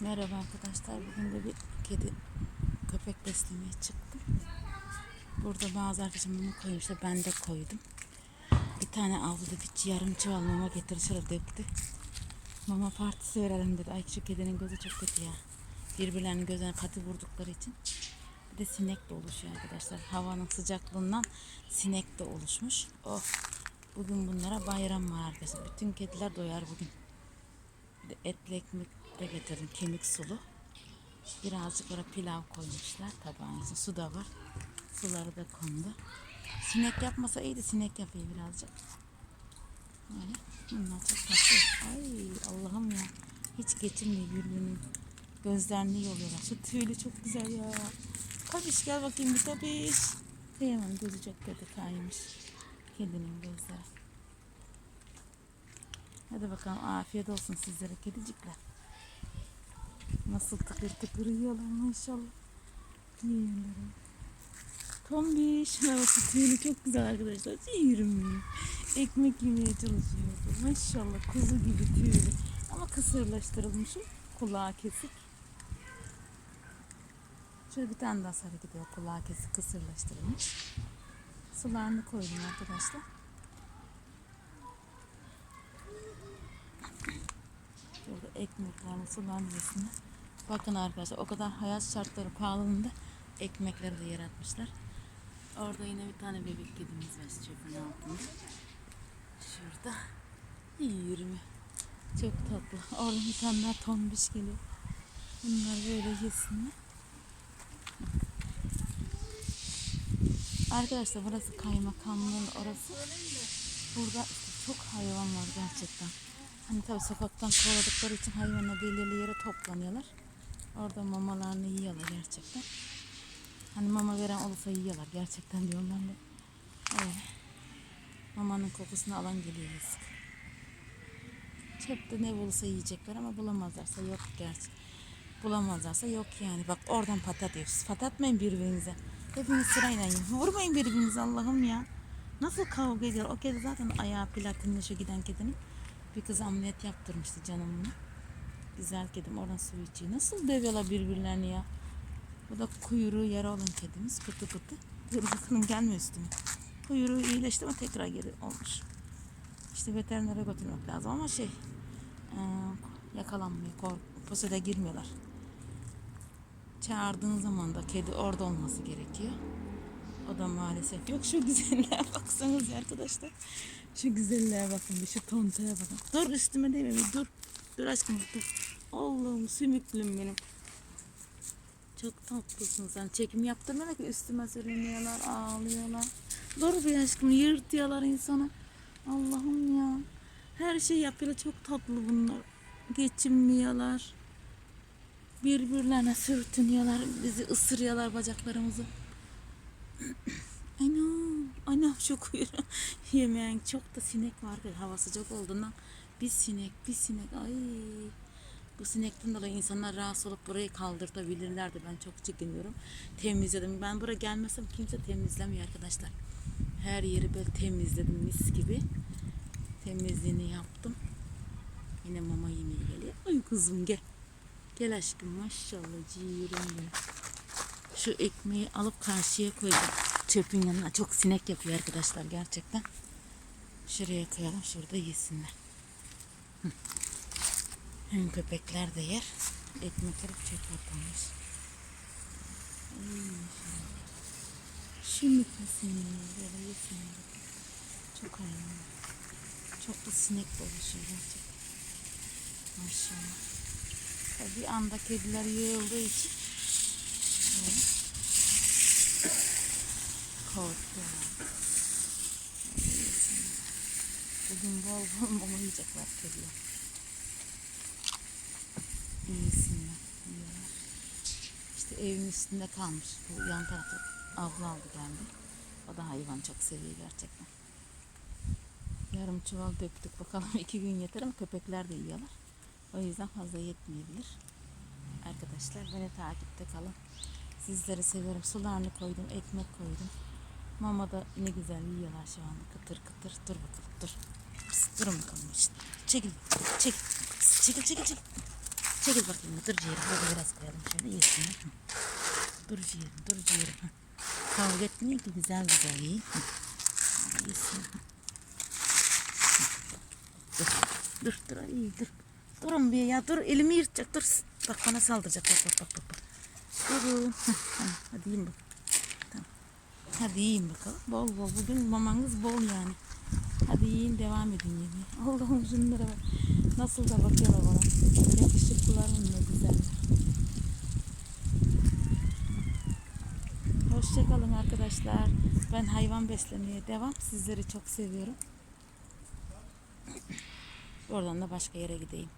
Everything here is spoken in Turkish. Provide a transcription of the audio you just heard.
Merhaba arkadaşlar. Bugün de bir kedi köpek beslemeye çıktım. Burada bazı arkadaşım mama koymuşlar. Ben de koydum. Bir tane avluda bir yarım çuval mama getirdi şöyle döktü. Mama partisi verelim dedi. Ay şu kedinin gözü çok kötü ya. Birbirlerinin gözlerine katı vurdukları için. Bir de sinek de oluşuyor arkadaşlar. Havanın sıcaklığından sinek de oluşmuş. Oh. Bugün bunlara bayram var arkadaşlar. Bütün kediler doyar bugün. Bir de etli ekmek de getirdim. Kemik sulu. Birazcık oraya pilav koymuşlar tabağın içine. Su da var. Suları da kondu. Sinek yapmasa iyiydi. Sinek yapıyor birazcık. Böyle. Bunlar çok tatlı. Ay Allah'ım ya. Hiç geçirmiyor birbirinin gözlerini yoluyorlar. Şu tüylü çok güzel ya. Tabiş gel bakayım bir tabiş. Kıyamam gözü çok kötü kaymış. Kedinin gözleri. Hadi bakalım afiyet olsun sizlere kedicikler. Nasıl tıkır tıkır yiyorlar maşallah. Yiyorlar. Tombiş. Havası tüyünü çok güzel arkadaşlar. Yiyorum. Ekmek yemeye çalışıyordu. Maşallah kuzu gibi tüylü. Ama kısırlaştırılmışım. Kulağı kesik. Şöyle bir tane daha sarı gidiyor. Kulağı kesik kısırlaştırılmış. Sularını koydum arkadaşlar. Burada ekmeklerini yesinler. Bakın arkadaşlar o kadar hayat şartları pahalılığında ekmekleri de yaratmışlar. Orada yine bir tane bebek kedimiz var çöpün altında. Şurada. 20. Çok tatlı. Orada bir tane daha tombiş geliyor. Bunlar böyle yesinler. Arkadaşlar burası kaymakamlığın orası. Burada çok hayvan var gerçekten. Hani tabii sokaktan kovaladıkları için hayvanlar belirli yere toplanıyorlar. Orada mamalarını yiyorlar gerçekten. Hani mama veren olursa yiyorlar gerçekten diyorum ben de. Evet. Mamanın kokusunu alan geliyor yazık. Çöpte ne bulursa yiyecekler ama bulamazlarsa yok gerçi. Bulamazlarsa yok yani. Bak oradan patat yiyoruz. Patatmayın birbirinize. Hepiniz sırayla yiyin. Vurmayın birbirinize Allah'ım ya. Nasıl kavga ediyor? O kedi zaten ayağı platinle şu giden kedinin. Bir kız ameliyat yaptırmıştı canımını. Güzel kedim oradan su içiyor. Nasıl dövüyorlar birbirlerini ya. Bu da kuyruğu yara olan kedimiz. Pıtı pıtı. Dur bakalım gelme üstüme. Kuyruğu iyileşti ama tekrar geri olmuş. İşte veterinere götürmek lazım ama şey e, yakalanmıyor. Posede girmiyorlar. Çağırdığın zaman da kedi orada olması gerekiyor. O da maalesef yok. Şu güzelliğe baksanız arkadaşlar. Şu güzelliğe bakın şu tontaya bakın. Dur üstüme değil mi? Dur. Dur aşkım dur. Allah'ım sümüklüm benim. Çok tatlısın sen. Çekim yaptırmana ki üstüme sürünüyorlar, ağlıyorlar. Dur bir aşkım yırtıyorlar insana. Allah'ım ya. Her şey yapıyorlar. Çok tatlı bunlar. Geçinmiyorlar. Birbirlerine sürtünüyorlar. Bizi ısırıyorlar bacaklarımızı. Anam, anam şu kuyruğu yemeyen çok da sinek var. Hava sıcak olduğundan bir sinek, bir sinek. Ay bu sinekten dolayı insanlar rahatsız olup burayı kaldırtabilirlerdi. Ben çok çekiniyorum. Temizledim. Ben buraya gelmesem kimse temizlemiyor arkadaşlar. Her yeri böyle temizledim mis gibi. Temizliğini yaptım. Yine mama yemeği geliyor. Ay kızım gel. Gel aşkım maşallah ciğerim benim. Şu ekmeği alıp karşıya koydum. Çöpün yanına. Çok sinek yapıyor arkadaşlar gerçekten. Şuraya koyalım. Şurada yesinler. Hem köpekler de yer. Ekmekler hep çöp atılmış. Şimdi kesinler. Böyle yesinler. Çok hayvan. Çok da sinek dolaşıyor gerçekten. Maşallah. Bir anda kediler yığıldığı için böyle Böyle yesinler. Bugün bol bol mama yiyecekler kediler. İyisinler. Yiyorlar. İşte evin üstünde kalmış. Bu yan tarafta abla aldı geldi. O da hayvan çok seviyor gerçekten. Yarım çuval döktük bakalım iki gün yeter ama köpekler de yiyorlar. O yüzden fazla yetmeyebilir. Arkadaşlar beni takipte kalın. Sizleri seviyorum. Sularını koydum, ekmek koydum. Mama da ne güzel yiyorlar şu anda. Kıtır kıtır. Dur bakalım dur. Pıs, durun bakalım işte. Çekil. Çekil. Pıs, Çekil çekil çekil. Çekil bakayım. Dur ciğerim. Burada biraz koyalım şöyle yesinler. Hı. Dur ciğerim. Dur ciğerim. Hı. Kavga etmeyin ki güzel güzel yiyin. Hı. Yesin. Hı. Dur. Dur dur ay dur. Durun bir ya dur elimi yırtacak dur. Bak bana saldıracak bak bak bak bak. Durun. Hadi yiyin bak. Hadi yiyin bakalım. Bol bol. Bugün mamanız bol yani. Hadi yiyin devam edin yemeğe. Allah'ım şunlara bak. Nasıl da bakıyorlar bana. Yakışıklılar ne güzel. Hoşçakalın arkadaşlar. Ben hayvan beslemeye devam. Sizleri çok seviyorum. Oradan da başka yere gideyim.